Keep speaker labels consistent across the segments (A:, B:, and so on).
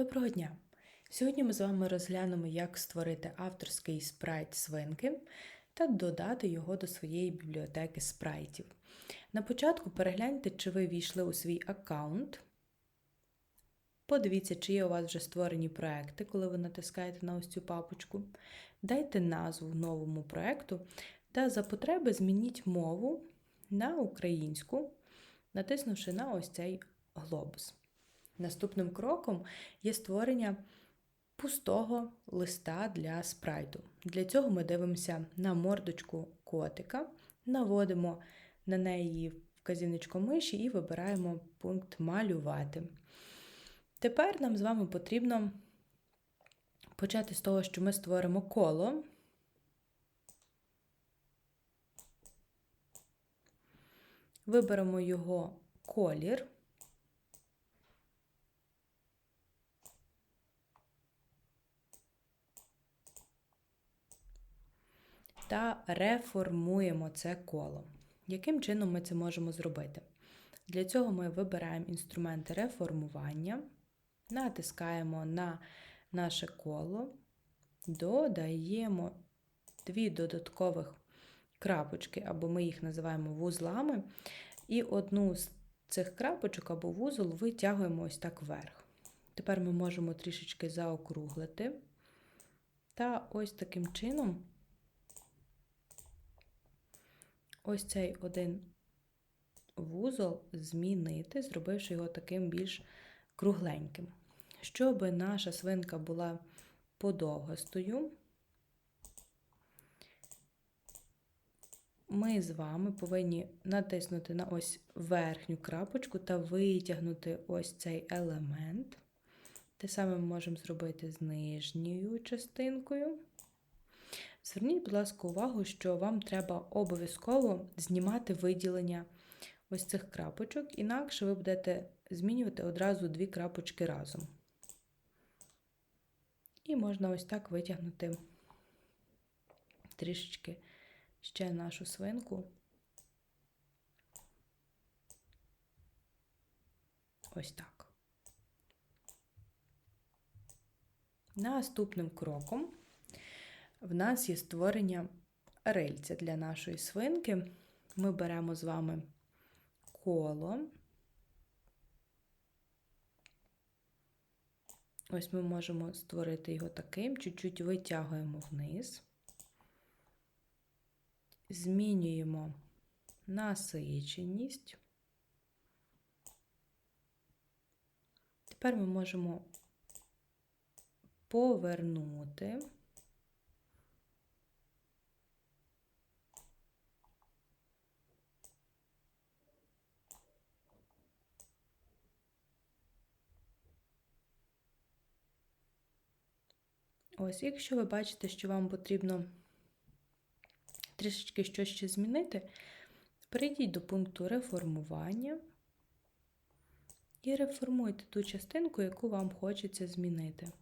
A: Доброго дня! Сьогодні ми з вами розглянемо, як створити авторський спрайт свинки та додати його до своєї бібліотеки спрайтів. На початку перегляньте, чи ви війшли у свій аккаунт. Подивіться, чи є у вас вже створені проекти, коли ви натискаєте на ось цю папочку. Дайте назву новому проекту та за потреби змініть мову на українську, натиснувши на ось цей глобус. Наступним кроком є створення пустого листа для спрайту. Для цього ми дивимося на мордочку котика, наводимо на неї вказівничком миші і вибираємо пункт Малювати. Тепер нам з вами потрібно почати з того, що ми створимо коло. Виберемо його колір. Та реформуємо це коло. Яким чином ми це можемо зробити? Для цього ми вибираємо інструменти реформування, натискаємо на наше коло, додаємо дві додаткових крапочки, або ми їх називаємо вузлами, і одну з цих крапочок або вузол витягуємо ось так вверх. Тепер ми можемо трішечки заокруглити. Та ось таким чином ось цей один вузол змінити, зробивши його таким більш кругленьким. Щоб наша свинка була подовгостою, ми з вами повинні натиснути на ось верхню крапочку та витягнути ось цей елемент. Те саме ми можемо зробити з нижньою частинкою. Зверніть, будь ласка, увагу, що вам треба обов'язково знімати виділення ось цих крапочок, інакше ви будете змінювати одразу дві крапочки разом. І можна ось так витягнути трішечки ще нашу свинку. Ось так. Наступним кроком в нас є створення рильця для нашої свинки. Ми беремо з вами коло. Ось ми можемо створити його таким, чуть-чуть витягуємо вниз, змінюємо насиченість. Тепер ми можемо повернути. Ось, якщо ви бачите, що вам потрібно трішечки щось ще змінити, перейдіть до пункту реформування і реформуйте ту частинку, яку вам хочеться змінити.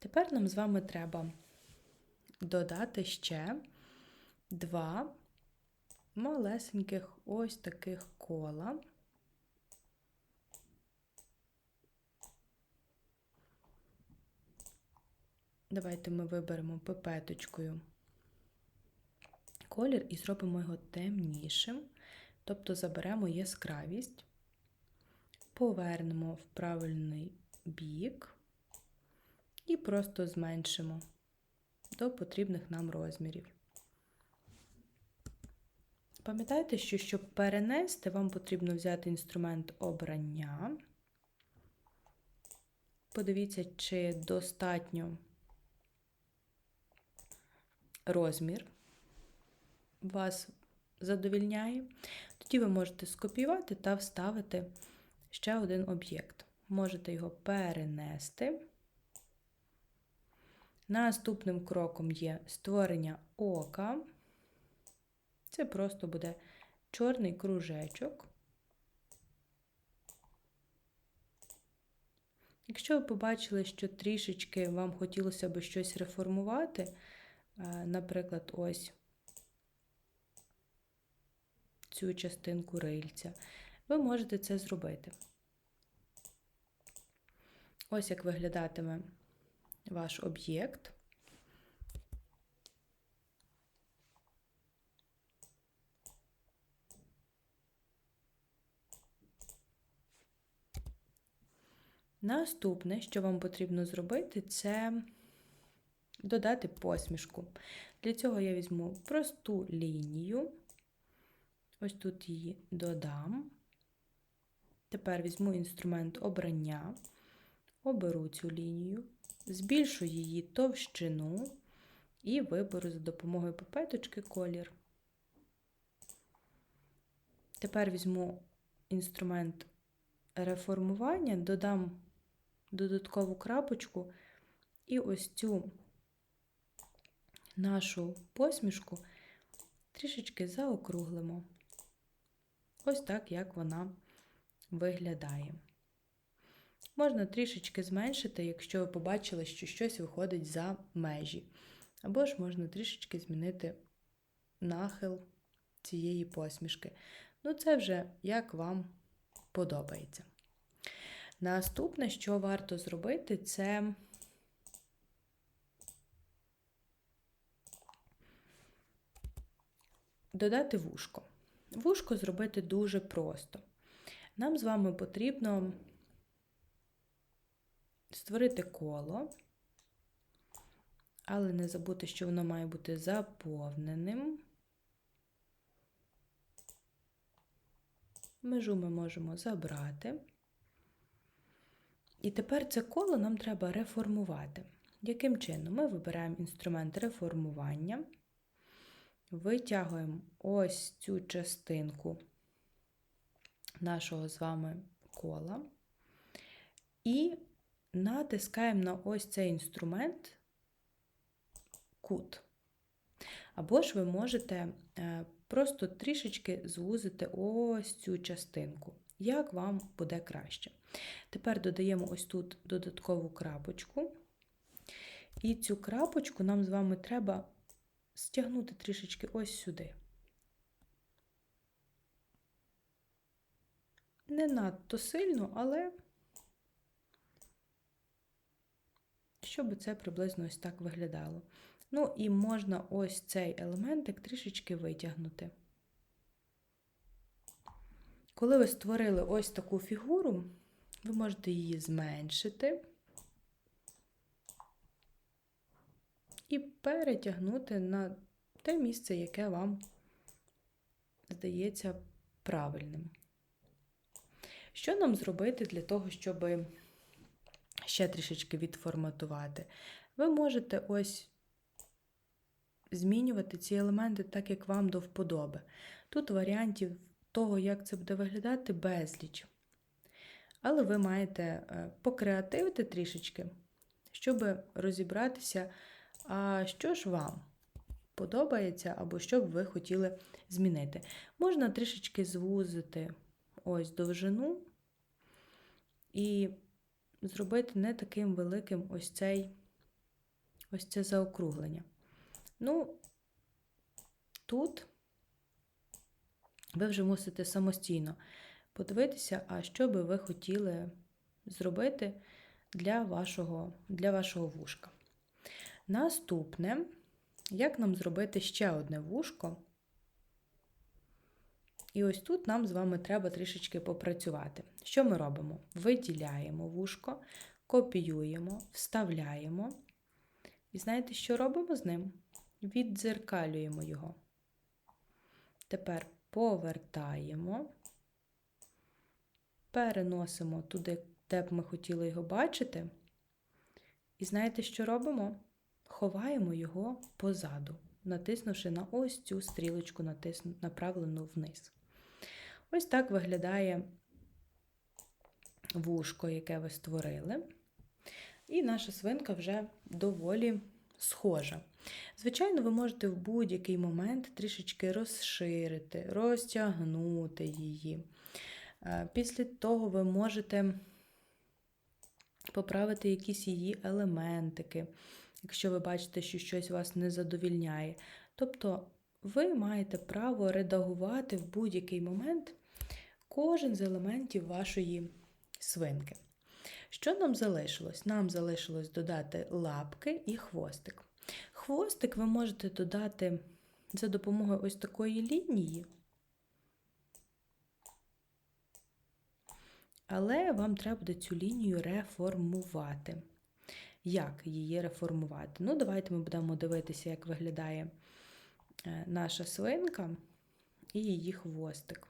A: Тепер нам з вами треба додати ще два малесеньких ось таких кола. Давайте ми виберемо пипеточкою колір і зробимо його темнішим, тобто заберемо яскравість, повернемо в правильний бік і просто зменшимо до потрібних нам розмірів. Пам'ятайте, що щоб перенести, вам потрібно взяти інструмент обрання. Подивіться, чи достатньо розмір вас задовільняє, тоді ви можете скопіювати та вставити ще один об'єкт. Можете його перенести. Наступним кроком є створення ока. Це просто буде чорний кружечок. Якщо ви побачили, що трішечки вам хотілося б щось реформувати, е, наприклад, ось цю частинку рильця, ви можете це зробити. Ось як виглядатиме ваш об'єкт. Наступне, що вам потрібно зробити, це додати посмішку. Для цього я візьму просту лінію, ось тут її додам. Тепер візьму інструмент обрання, оберу цю лінію, збільшу її товщину і виберу за допомогою пипеточки колір. Тепер візьму інструмент реформування, додам додаткову крапочку і ось цю нашу посмішку трішечки заокруглимо. Ось так, як вона виглядає. Можна трішечки зменшити, якщо ви побачили, що щось виходить за межі. Або ж можна трішечки змінити нахил цієї посмішки. Ну, це вже як вам подобається. Наступне, що варто зробити, це додати вушко. Вушко зробити дуже просто. Нам з вами потрібно створити коло, але не забути, що воно має бути заповненим. Межу ми можемо забрати. І тепер це коло нам треба реформувати. Яким чином? Ми вибираємо інструмент реформування, витягуємо ось цю частинку нашого з вами кола і натискаємо на ось цей інструмент кут. Або ж ви можете е, просто трішечки звузити ось цю частинку, як вам буде краще. Тепер додаємо ось тут додаткову крапочку. І цю крапочку нам з вами треба стягнути трішечки ось сюди. Не надто сильно, але щоб це приблизно ось так виглядало. Ну, і можна ось цей елементик трішечки витягнути. Коли ви створили ось таку фігуру, ви можете її зменшити і перетягнути на те місце, яке вам здається правильним. Що нам зробити для того, щоб ще трішечки відформатувати? Ви можете ось змінювати ці елементи так, як вам до вподоби. Тут варіантів того, як це буде виглядати, безліч. Але ви маєте е, покреативити трішечки, щоб розібратися, а що ж вам подобається, або що б ви хотіли змінити. Можна трішечки звузити ось довжину і зробити не таким великим ось цей ось це заокруглення. Ну, тут ви вже мусите самостійно подивитися, а що би ви хотіли зробити для вашого, для вашого вушка. Наступне, як нам зробити ще одне вушко? І ось тут нам з вами треба трішечки попрацювати. Що ми робимо? Виділяємо вушко, копіюємо, вставляємо. І знаєте, що робимо з ним? Віддзеркалюємо його. Тепер повертаємо, переносимо туди, де б ми хотіли його бачити. І знаєте, що робимо? Ховаємо його позаду. натиснувши на ось цю стрілочку, направлену вниз. Ось так виглядає вушко, яке ви створили. І наша свинка вже доволі схожа. Звичайно, ви можете в будь-який момент трішечки розширити, розтягнути її. Е, після того ви можете поправити якісь її елементики, якщо ви бачите, що щось вас не задовільняє. Тобто ви маєте право редагувати в будь-який момент кожен з елементів вашої свинки. Що нам залишилось? Нам залишилось додати лапки і хвостик. Хвостик ви можете додати за допомогою ось такої лінії, але вам треба буде цю лінію реформувати. Як її реформувати? Ну, давайте ми будемо дивитися, як виглядає е, наша свинка і її хвостик.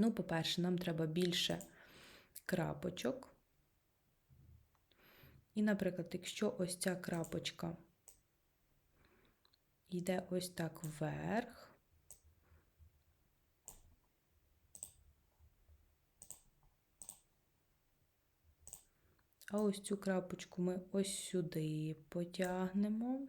A: Ну, по-перше, нам треба більше крапочок. І, наприклад, якщо ось ця крапочка йде ось так вверх, а ось цю крапочку ми ось сюди потягнемо.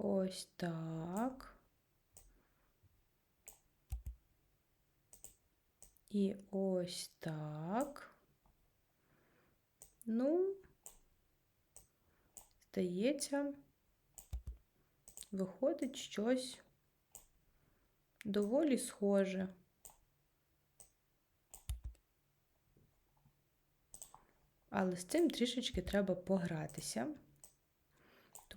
A: Ось так. І ось так. Ну, здається, виходить щось доволі схоже. Але з цим трішечки треба погратися.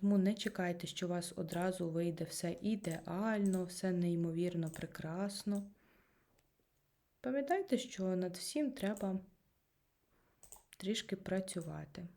A: Тому не чекайте, що у вас одразу вийде все ідеально, все неймовірно прекрасно. Пам'ятайте, що над всім треба трішки працювати.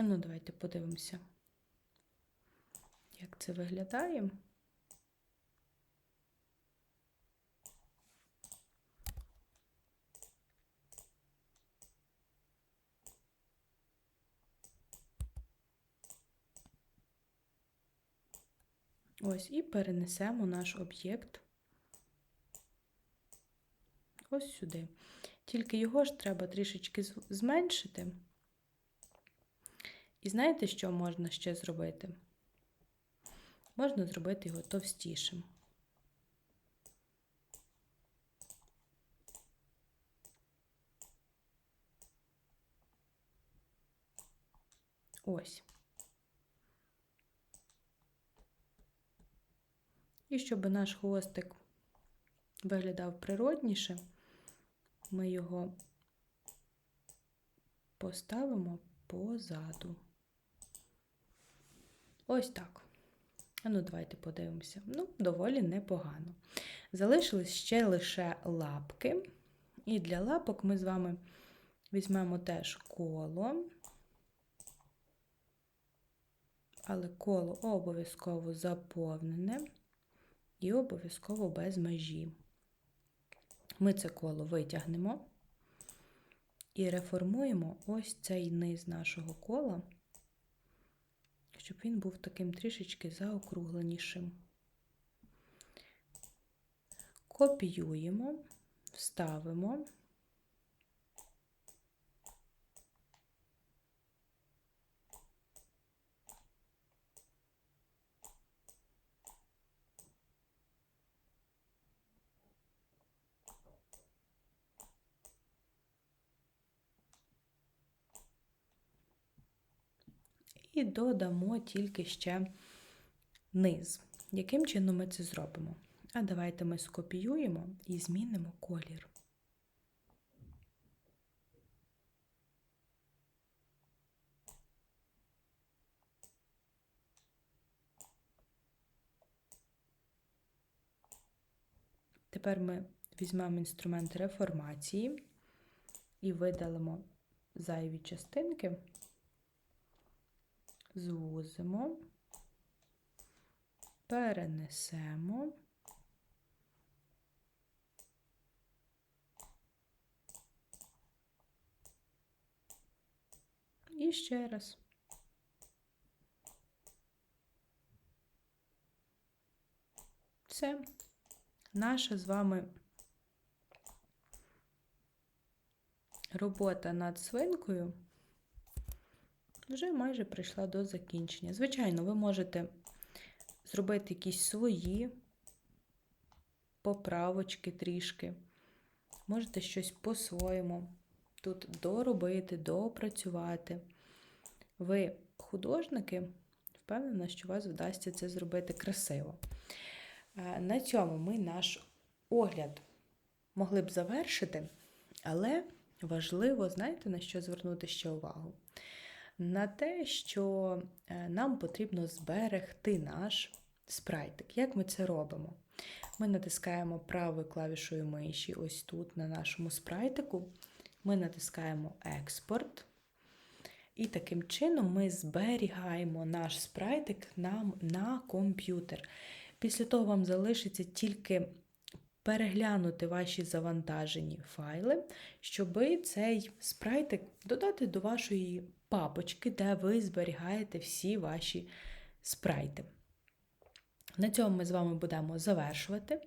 A: Ну, давайте подивимося, як це виглядає. Ось і перенесемо наш об'єкт ось сюди. Тільки його ж треба трішечки зменшити. І знаєте, що можна ще зробити? Можна зробити його товстішим. Ось. І щоб наш хвостик виглядав природніше, ми його поставимо позаду. Ось так. А ну, давайте подивимося. Ну, доволі непогано. Залишились ще лише лапки. І для лапок ми з вами візьмемо теж коло, але коло обов'язково заповнене і обов'язково без межі. Ми це коло витягнемо і реформуємо ось цей низ нашого кола щоб він був таким трішечки заокругленішим. Копіюємо, вставимо. І додамо тільки ще низ. Яким чином ми це зробимо? А давайте ми скопіюємо і змінимо колір. Тепер ми візьмемо інструмент реформації і видалимо зайві частинки, звузимо, перенесемо. І ще раз. Все. Наша з вами робота над свинкою вже майже прийшла до закінчення. Звичайно, ви можете зробити якісь свої поправочки трішки. Можете щось по-своєму тут доробити, доопрацювати. Ви художники, впевнена, що вас вдасться це зробити красиво. Е, на цьому ми наш огляд могли б завершити, але важливо, знаєте, на що звернути ще увагу? На те, що е, нам потрібно зберегти наш спрайтик. Як ми це робимо? Ми натискаємо правою клавішою миші, ось тут, на нашому спрайтику. Ми натискаємо експорт. І таким чином ми зберігаємо наш спрайтик нам на комп'ютер. Після того вам залишиться тільки переглянути ваші завантажені файли, щоб цей спрайтик додати до вашої папочки, де ви зберігаєте всі ваші спрайти. На цьому ми з вами будемо завершувати.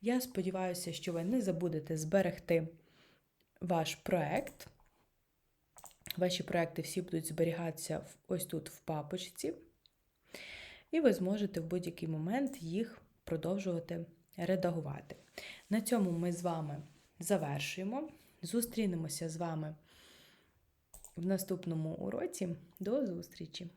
A: Я сподіваюся, що ви не забудете зберегти ваш проект. Ваші проекти всі будуть зберігатися ось тут в папочці і ви зможете в будь-який момент їх продовжувати редагувати. На цьому ми з вами завершуємо. Зустрінемося з вами в наступному уроці. До зустрічі!